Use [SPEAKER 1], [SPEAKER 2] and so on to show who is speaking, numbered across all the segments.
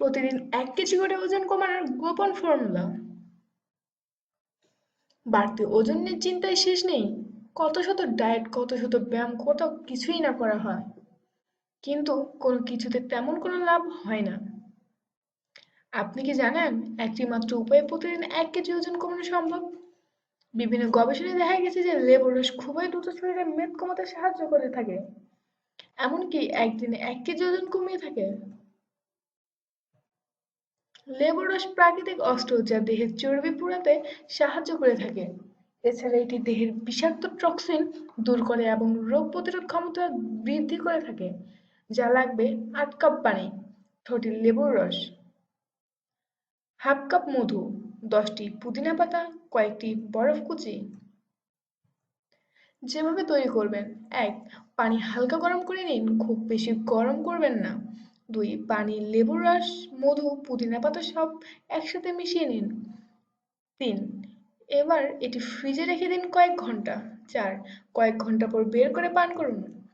[SPEAKER 1] প্রতিদিন এক কেজি করে ওজন কমানোর গোপন ফর্মুলা বাড়তি ওজন নিয়ে চিন্তায় শেষ নেই। কত শত ডায়েট কত শত ব্যায়াম কত কিছুই না করা হয়। কিন্তু কোনো কিছুতে তেমন কোনো লাভ হয় না। আপনি কি জানেন একটি মাত্র উপায়ে প্রতিদিন এক কেজি ওজন কমানো সম্ভব? বিভিন্ন গবেষণায় দেখা গেছে যে লেবুর রস খুবই দ্রুত শরীরে মেদ কমাতে সাহায্য করে থাকে। এমনকি একদিনে এক কেজি ওজন কমিয়ে থাকে। লেবুর রস প্রাকৃতিক অস্ত্র যা দেহের চর্বি পোড়াতে সাহায্য করে থাকে। এছাড়া এটি দেহের বিষাক্ত টক্সিন দূর করে এবং রোগ প্রতিরোধ ক্ষমতা বৃদ্ধি করে থাকে, যা লাগবে আট কাপ পানি ছটি লেবুর রস, হাফ কাপ মধু দশটি পুদিনা পাতা কয়েকটি বরফ কুচি। যেভাবে তৈরি করবেন, এক, পানি হালকা গরম করে নিন, খুব বেশি গরম করবেন না। দুই পানি লেবুর রস, মধু, পুদিনা পাতা সব একসাথে মিশিয়ে নিন। তিন, এবার এটি ফ্রিজে রেখে দিন কয়েক ঘণ্টা। চার, কয়েক ঘণ্টা পর বের করে পান করুন।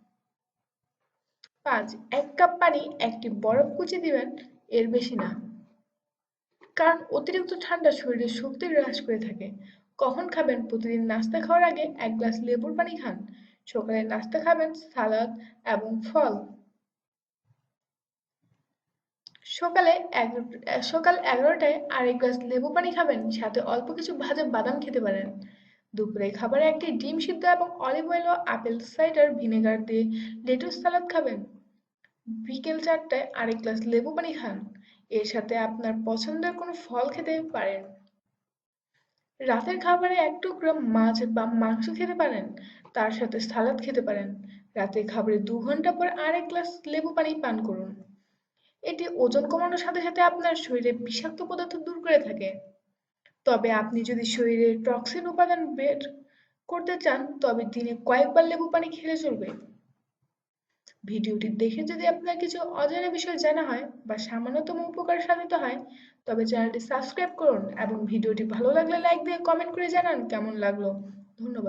[SPEAKER 1] পাঁচ, এক কাপ পানি একটি বরফ কুচি দিবেন, এর বেশি না। কারণ অতিরিক্ত ঠান্ডা শরীরের শক্তি হ্রাস করে থাকে। কখন খাবেন? প্রতিদিন নাস্তা খাওয়ার আগে এক গ্লাস লেবুর পানি খান। সকালে নাস্তা খাবেন সালাদ এবং ফল। সকালে সকাল এগারোটায় আরেক গ্লাস লেবু পানি খাবেন, সাথে অল্প কিছু ভাজা বাদাম খেতে পারেন। দুপুরে খাবারে একটি ডিম সিদ্ধ এবং অলিভ অয়েল ও আপেল সাইডার ভিনেগার দিয়ে লেটুস সালাদ খাবেন। বিকেল চারটায় আরেক গ্লাস লেবু পানি খান। এর সাথে আপনার পছন্দের কোনো ফল খেতে পারেন। রাতের খাবারে এক টুকরো মাছ বা মাংস খেতে পারেন, তার সাথে সালাদ খেতে পারেন। রাতের খাবারে দু ঘণ্টা পর আরেক গ্লাস লেবু পানি পান করুন। এটি ওজন কমানোর সাথে সাথে আপনার শরীরে বিষাক্ত পদার্থ দূর করে থাকে। তবে আপনি যদি শরীরে টক্সিন উপাদান বের করতে চান, তবে দিনে কয়েকবার লেবু পানি খেলে চলবে। ভিডিওটি দেখে যদি আপনার কিছু অজানা বিষয় জানা হয় বা সামান্যতম উপকার সাধিত হয়, তবে চ্যানেলটি সাবস্ক্রাইব করুন এবং ভিডিওটি ভালো লাগলে লাইক দিয়ে কমেন্ট করে জানান কেমন লাগল। ধন্যবাদ।